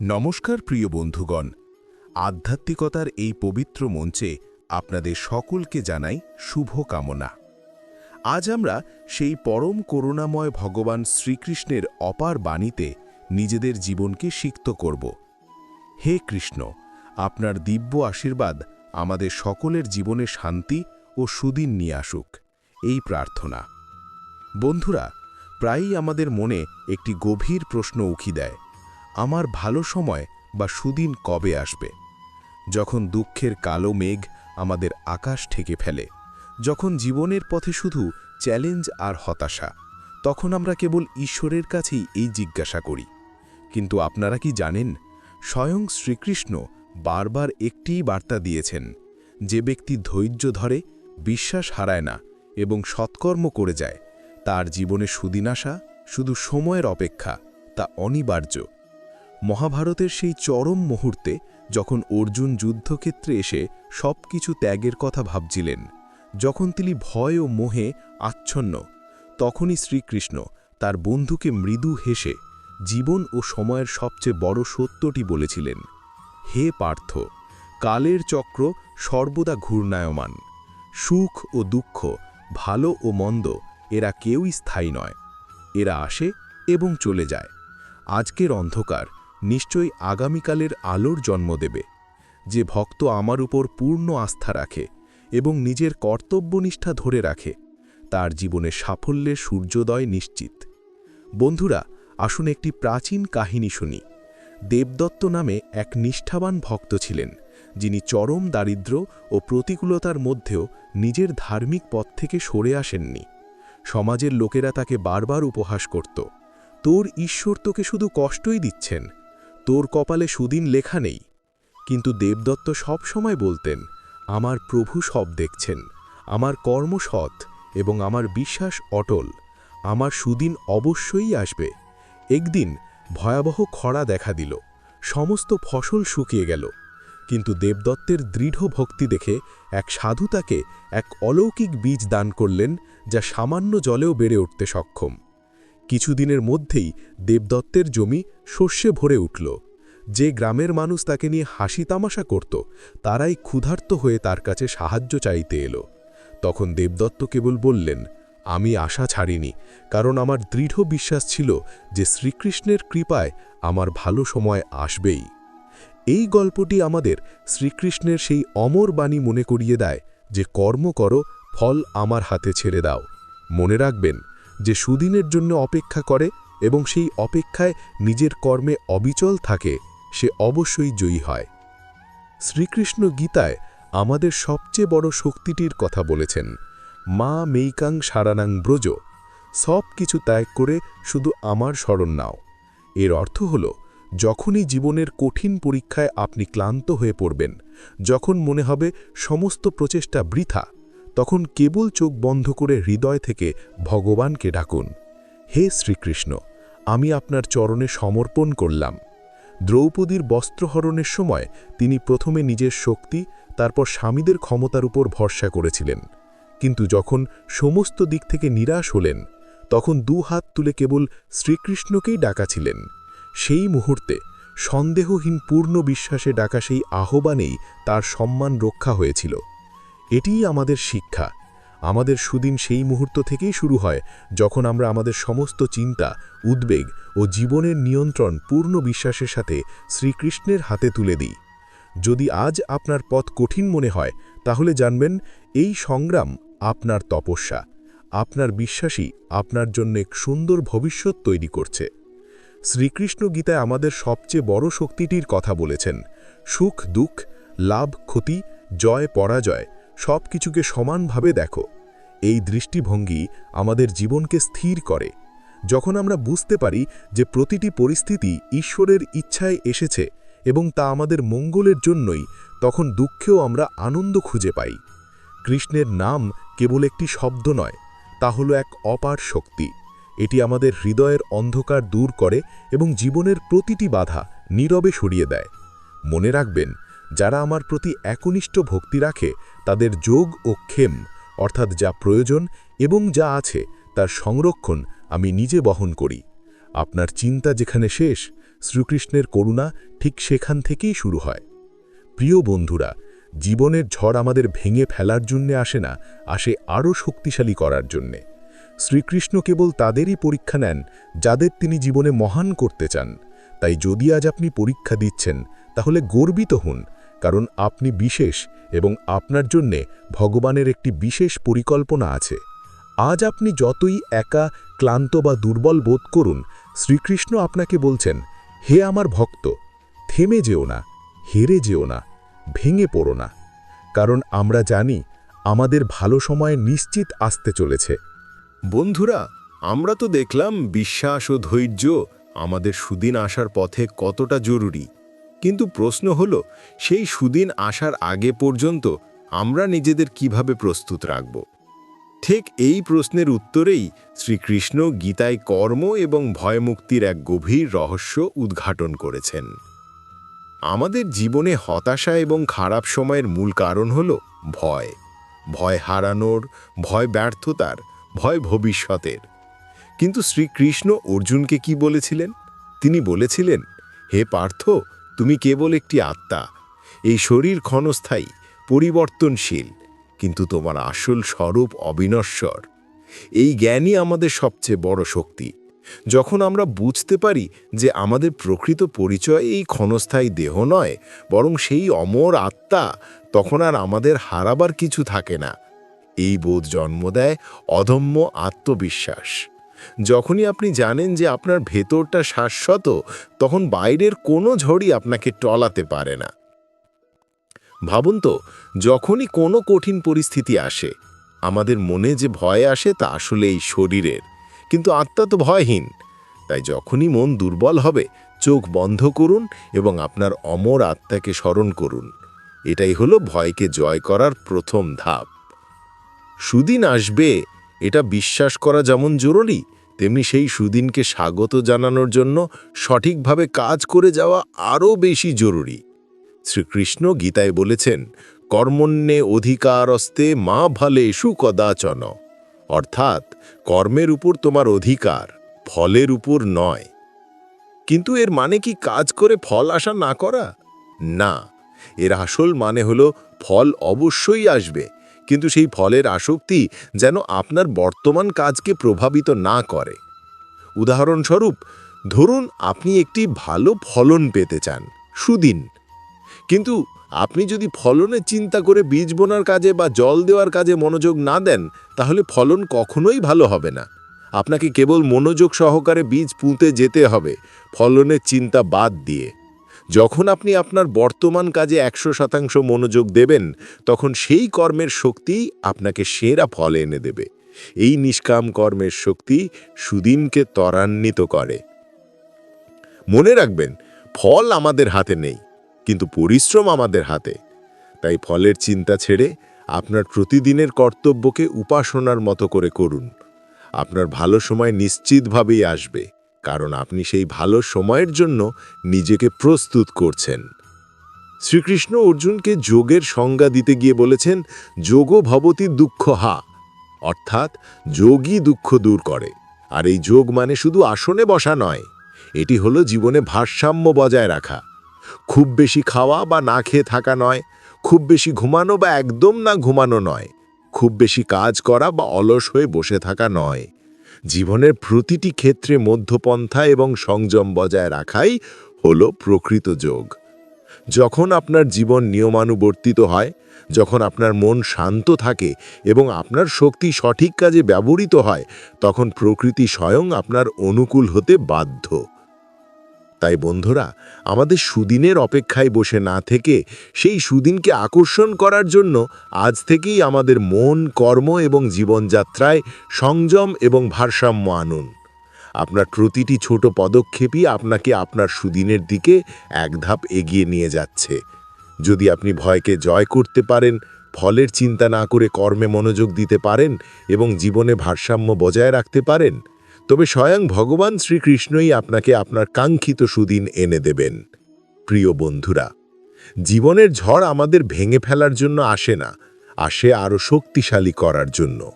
নমস্কার প্রিয় বন্ধুগণ। আধ্যাত্মিকতার এই পবিত্র মঞ্চে আপনাদের সকলকে জানাই শুভ কামনা আজ আমরা সেই পরম করুণাময় ভগবান শ্রীকৃষ্ণের অপার বাণীতে নিজেদের জীবনকে সিক্ত করব। হে কৃষ্ণ, আপনার দিব্য আশীর্বাদ আমাদের সকলের জীবনে শান্তি ও সুদিন নিয়ে আসুক, এই প্রার্থনা। বন্ধুরা, প্রায়ই আমাদের মনে একটি গভীর প্রশ্ন উকি দেয়। আমার ভালো সময় বা সুদিন কবে আসবে? যখন দুঃখের কালো মেঘ আমাদের আকাশ ঠেকে ফেলে, যখন জীবনের পথে শুধু চ্যালেঞ্জ আর হতাশা, তখন আমরা কেবল ঈশ্বরের কাছেই এই জিজ্ঞাসা করি। কিন্তু আপনারা কি জানেন, স্বয়ং শ্রীকৃষ্ণ বারবার একটিই বার্তা দিয়েছেন, যে ব্যক্তি ধৈর্য ধরে, বিশ্বাস হারায় না এবং সৎকর্ম করে যায়, তার জীবনে সুদিন আসা শুধু সময়ের অপেক্ষা, তা অনিবার্য। মহাভারতের সেই চরম মুহূর্তে যখন অর্জুন যুদ্ধক্ষেত্রে এসে সব কিছু ত্যাগের কথা ভাবছিলেন, যখন তিনি ভয় ও মোহে আচ্ছন্ন, তখনই শ্রীকৃষ্ণ তার বন্ধুকে মৃদু হেসে জীবন ও সময়ের সবচেয়ে বড় সত্যটি বলেছিলেন, হে পার্থ, কালের চক্র সর্বদা ঘূর্ণায়মান, সুখ ও দুঃখ, ভালো ও মন্দ, এরা কেউই স্থায়ী নয়, এরা আসে এবং চলে যায়, আজকের অন্ধকার নিশ্চয়ই আগামীকালের আলোর জন্ম দেবে, যে ভক্ত আমার উপর পূর্ণ আস্থা রাখে এবং নিজের কর্তব্যনিষ্ঠা ধরে রাখে, তার জীবনে সাফল্যের সূর্যোদয় নিশ্চিত। বন্ধুরা, আসুন একটি প্রাচীন কাহিনী শুনি। দেবদত্ত নামে এক নিষ্ঠাবান ভক্ত ছিলেন, যিনি চরম দারিদ্র ও প্রতিকূলতার মধ্যেও নিজের ধার্মিক পথ থেকে সরে আসেননি। সমাজের লোকেরা তাকে বারবার উপহাস করত। তোর ঈশ্বর তোকে শুধু কষ্টই দিচ্ছেন তোর কপালে সুদিন লেখা নেই। কিন্তু দেবদত্ত সব সময় বলতেন, আমার প্রভু সব দেখছেন, আমার কর্ম সৎ এবং আমার বিশ্বাস অটল, আমার সুদিন অবশ্যই আসবে। একদিন ভয়াবহ খরা দেখা দিল, সমস্ত ফসল শুকিয়ে গেল। কিন্তু দেবদত্তের দৃঢ় ভক্তি দেখে এক সাধু তাকে এক অলৌকিক বীজ দান করলেন, যা সামান্য জলেও বেড়ে উঠতে সক্ষম। কিছুদিনের মধ্যেই দেবদত্তের জমি শস্যে ভরে উঠল। যে গ্রামের মানুষ তাকে নিয়ে হাসি তামাশা করত, তারাই ক্ষুধার্ত হয়ে তার কাছে সাহায্য চাইতে এলো। তখন দেবদত্ত কেবল বললেন, আমি আশা ছাড়িনি, কারণ আমার দৃঢ় বিশ্বাস ছিল যে শ্রীকৃষ্ণের কৃপায় আমার ভালো সময় আসবেই। এই গল্পটি আমাদের শ্রীকৃষ্ণের সেই অমর বাণী মনে করিয়ে দেয় যে কর্ম করো, ফল আমার হাতে ছেড়ে দাও। মনে রাখবেন যে সুদিনের জন্য অপেক্ষা করে এবং সেই অপেক্ষায় নিজের কর্মে অবিচল থাকে, সে অবশ্যই জয়ী হয়। শ্রীকৃষ্ণ গীতায় আমাদের সবচেয়ে বড় শক্তিটির কথা বলেছেন, মা মেইকাং সারানাং ব্রজ, সব কিছু ত্যাগ করে শুধু আমার স্মরণ নাও। এর অর্থ হল, যখনই জীবনের কঠিন পরীক্ষায় আপনি ক্লান্ত হয়ে পড়বেন, যখন মনে হবে সমস্ত প্রচেষ্টা বৃথা তখন কেবল চোখ বন্ধ করে হৃদয় থেকে ভগবানকে ডাকুন, হে শ্রীকৃষ্ণ, আমি আপনার চরণে সমর্পণ করলাম। দ্রৌপদীর বস্ত্রহরণের সময় তিনি প্রথমে নিজের শক্তি, তারপর স্বামীদের ক্ষমতার উপর ভরসা করেছিলেন। কিন্তু যখন সমস্ত দিক থেকে নিরাশ হলেন, তখন দু হাত তুলে কেবল শ্রীকৃষ্ণকেই ডাকাছিলেন সেই মুহূর্তে সন্দেহহীন পূর্ণ বিশ্বাসে ডাকা সেই আহ্বানেই তার সম্মান রক্ষা হয়েছিল। এটিই আমাদের শিক্ষা। আমাদের সুদিন সেই মুহূর্ত থেকেই শুরু হয়, যখন আমরা আমাদের সমস্ত চিন্তা, উদ্বেগ ও জীবনের নিয়ন্ত্রণ পূর্ণ বিশ্বাসের সাথে শ্রীকৃষ্ণের হাতে তুলে দিই। যদি আজ আপনার পথ কঠিন মনে হয়, তাহলে জানবেন, এই সংগ্রাম আপনার তপস্যা। আপনার বিশ্বাসই আপনার জন্য এক সুন্দর ভবিষ্যৎ তৈরি করছে। শ্রীকৃষ্ণ গীতায় আমাদের সবচেয়ে বড় শক্তিটির কথা বলেছেন সুখ দুঃখ লাভ ক্ষতি জয় পরাজয় সব কিছুকে সমানভাবে দেখো। এই দৃষ্টিভঙ্গি আমাদের জীবনকে স্থির করে। যখন আমরা বুঝতে পারি যে প্রতিটি পরিস্থিতি ঈশ্বরের ইচ্ছায় এসেছে এবং তা আমাদের মঙ্গলের জন্যই, তখন দুঃখেও আমরা আনন্দ খুঁজে পাই। কৃষ্ণের নাম কেবল একটি শব্দ নয়, তা হলো এক অপার শক্তি। এটি আমাদের হৃদয়ের অন্ধকার দূর করে এবং জীবনের প্রতিটি বাধা নীরবে সরিয়ে দেয়। মনে রাখবেন যারা আমার প্রতি একনিষ্ঠ ভক্তি রাখে, তাদের যোগ ও ক্ষেম, অর্থাৎ যা প্রয়োজন এবং যা আছে, তার সংরক্ষণ আমি নিজে বহন করি। আপনার চিন্তা যেখানে শেষ, শ্রীকৃষ্ণের করুণা ঠিক সেখান থেকেই শুরু হয়। প্রিয় বন্ধুরা, জীবনের ঝড় আমাদের ভেঙে ফেলার জন্যে আসে না, আসে আরও শক্তিশালী করার জন্যে। শ্রীকৃষ্ণ কেবল তাদেরই পরীক্ষা নেন, যাদের তিনি জীবনে মহান করতে চান। তাই যদি আজ আপনি পরীক্ষা দিচ্ছেন, তাহলে গর্বিত হন কারণ আপনি বিশেষ এবং আপনার জন্যে ভগবানের একটি বিশেষ পরিকল্পনা আছে। আজ আপনি যতই একা, ক্লান্ত বা দুর্বল বোধ করুন, শ্রীকৃষ্ণ আপনাকে বলছেন, হে আমার ভক্ত, থেমে যেও না, হেরে যেও না, ভেঙে পড়ো না। কারণ আমরা জানি, আমাদের ভালো সময় নিশ্চিত আসতে চলেছে। বন্ধুরা, আমরা তো দেখলাম বিশ্বাস ও ধৈর্য আমাদের সুদিন আসার পথে কতটা জরুরি। কিন্তু প্রশ্ন হল, সেই সুদিন আসার আগে পর্যন্ত আমরা নিজেদের কীভাবে প্রস্তুত রাখব? ঠিক এই প্রশ্নের উত্তরেই শ্রীকৃষ্ণ গীতায় কর্ম এবং ভয়মুক্তির এক গভীর রহস্য উদ্ঘাটন করেছেন। আমাদের জীবনে হতাশা এবং খারাপ সময়ের মূল কারণ হল ভয়। ভয় হারানোর, ভয় ব্যর্থতার, ভয় ভবিষ্যতের। কিন্তু শ্রীকৃষ্ণ অর্জুনকে কি বলেছিলেন? তিনি বলেছিলেন, হে পার্থ তুমি কেবল একটি আত্মা। এই শরীর ক্ষণস্থায়ী, পরিবর্তনশীল, কিন্তু তোমার আসল স্বরূপ অবিনশ্বর। এই জ্ঞানই আমাদের সবচেয়ে বড় শক্তি। যখন আমরা বুঝতে পারি যে আমাদের প্রকৃত পরিচয় এই ক্ষণস্থায়ী দেহ নয়, বরং সেই অমর আত্মা, তখন আর আমাদের হারাবার কিছু থাকে না। এই বোধ জন্ম দেয় অদম্য আত্মবিশ্বাস। যখনই আপনি জানেন যে আপনার ভেতরটা শাশ্বত, তখন বাইরের কোনো ঝড়ই আপনাকে টলাতে পারে না। ভাবুন তো, যখনই কোনো কঠিন পরিস্থিতি আসে, আমাদের মনে যে ভয় আসে তা আসলে এই শরীরের। কিন্তু আত্মা তো ভয়হীন, তাই যখনই মন দুর্বল হবে, চোখ বন্ধ করুন এবং আপনার অমর আত্মাকে স্মরণ করুন। এটাই হলো ভয়কে জয় করার প্রথম ধাপ। সুদিন আসবে এটা বিশ্বাস করা যেমন জরুরি, তেমনি সেই সুদিনকে স্বাগত জানানোর জন্য সঠিকভাবে কাজ করে যাওয়া আরও বেশি জরুরি। শ্রীকৃষ্ণ গীতায় বলেছেন কর্মণ্যে অধিকারস্তে মা ভালে সুকদাচন। অর্থাৎ, কর্মের উপর তোমার অধিকার, ফলের উপর নয়। কিন্তু এর মানে কি কাজ করে ফল আশা না করা? না, এর আসল মানে হলো ফল অবশ্যই আসবে কিন্তু সেই ফলের আসক্তি যেন আপনার বর্তমান কাজকে প্রভাবিত না করে। উদাহরণস্বরূপ, ধরুন আপনি একটি ভালো ফলন পেতে চান, সুদিন। কিন্তু আপনি যদি ফলনের চিন্তা করে বীজ বোনার কাজে বা জল দেওয়ার কাজে মনোযোগ না দেন, তাহলে ফলন কখনোই ভালো হবে না। আপনাকে কেবল মনোযোগ সহকারে বীজ পুঁতে যেতে হবে, ফলনের চিন্তা বাদ দিয়ে। যখন আপনি আপনার বর্তমান কাজে একশো শতাংশ মনোযোগ দেবেন, তখন সেই কর্মের শক্তি আপনাকে সেরা ফল এনে দেবে। এই নিষ্কাম কর্মের শক্তি সুদিনকে ত্বরান্বিত করে। মনে রাখবেন, ফল আমাদের হাতে নেই, কিন্তু পরিশ্রম আমাদের হাতে। তাই ফলের চিন্তা ছেড়ে আপনার প্রতিদিনের কর্তব্যকে উপাসনার মতো করে করুন। আপনার ভালো সময় নিশ্চিতভাবেই আসবে। কারণ আপনি সেই ভালো সময়ের জন্য নিজেকে প্রস্তুত করছেন। শ্রীকৃষ্ণ অর্জুনকে যোগের সংজ্ঞা দিতে গিয়ে বলেছেন, যোগ ভবতী দুঃখ হা। অর্থাৎ যোগই দুঃখ দূর করে। আর এই যোগ মানে শুধু আসনে বসা নয়, এটি হলো জীবনে ভারসাম্য বজায় রাখা। খুব বেশি খাওয়া বা না খেয়ে থাকা নয়, খুব বেশি ঘুমানো বা একদম না ঘুমানো নয়, খুব বেশি কাজ করা বা অলস হয়ে বসে থাকা নয়। জীবনের প্রতিটি ক্ষেত্রে মধ্যপন্থা এবং সংযম বজায় রাখাই হল প্রকৃত যোগ। যখন আপনার জীবন নিয়মানুবর্তিত হয়, যখন আপনার মন শান্ত থাকে এবং আপনার শক্তি সঠিক কাজে ব্যবহৃত হয়, তখন প্রকৃতি স্বয়ং আপনার অনুকূল হতে বাধ্য। তাই বন্ধুরা, আমাদের সুদিনের অপেক্ষায় বসে না থেকে সেই সুদিনকে আকর্ষণ করার জন্য আজ থেকেই আমাদের মন, কর্ম এবং জীবনযাত্রায় সংযম এবং ভারসাম্য আনুন। আপনার প্রতিটি ছোট পদক্ষেপই আপনাকে আপনার সুদিনের দিকে এক ধাপ এগিয়ে নিয়ে যাচ্ছে। যদি আপনি ভয়কে জয় করতে পারেন, ফলের চিন্তা না করে কর্মে মনোযোগ দিতে পারেন এবং জীবনে ভারসাম্য বজায় রাখতে পারেন তবে স্বয়ং ভগবান শ্রীকৃষ্ণই আপনাকে আপনার কাঙ্ক্ষিত সুদিন এনে দেবেন। প্রিয় বন্ধুরা, জীবনের ঝড় আমাদের ভেঙে ফেলার জন্য আসে না, আসে আরও শক্তিশালী করার জন্য।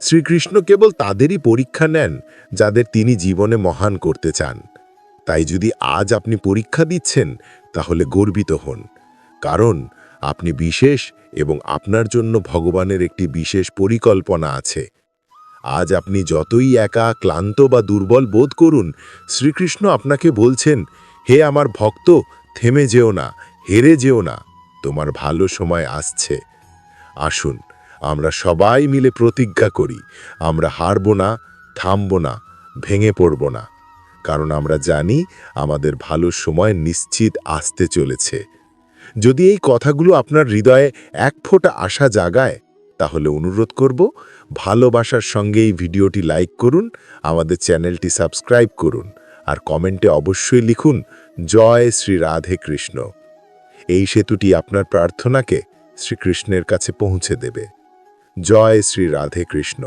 শ্রীকৃষ্ণ কেবল তাদেরই পরীক্ষা নেন যাদের তিনি জীবনে মহান করতে চান। তাই যদি আজ আপনি পরীক্ষা দিচ্ছেন, তাহলে গর্বিত হন। কারণ আপনি বিশেষ এবং আপনার জন্য ভগবানের একটি বিশেষ পরিকল্পনা আছে। আজ আপনি যতই একা, ক্লান্ত বা দুর্বল বোধ করুন, শ্রীকৃষ্ণ আপনাকে বলছেন, হে আমার ভক্ত, থেমে যেও না, হেরে যেও না, তোমার ভালো সময় আসছে। আসুন, আমরা সবাই মিলে প্রতিজ্ঞা করি, আমরা হারব না, থামব না, ভেঙে পড়ব না, কারণ আমরা জানি আমাদের ভালো সময় নিশ্চিত আসতে চলেছে। যদি এই কথাগুলো আপনার হৃদয়ে এক ফোঁটা আশা জাগায় তাহলে অনুরোধ করব, ভালোবাসার সঙ্গে এই ভিডিওটি লাইক করুন, আমাদের চ্যানেলটি সাবস্ক্রাইব করুন, আর কমেন্টে অবশ্যই লিখুন, জয় শ্রী রাধে কৃষ্ণ। এই সেতুটি আপনার প্রার্থনাকে শ্রীকৃষ্ণের কাছে পৌঁছে দেবে। জয় শ্রী রাধে কৃষ্ণ।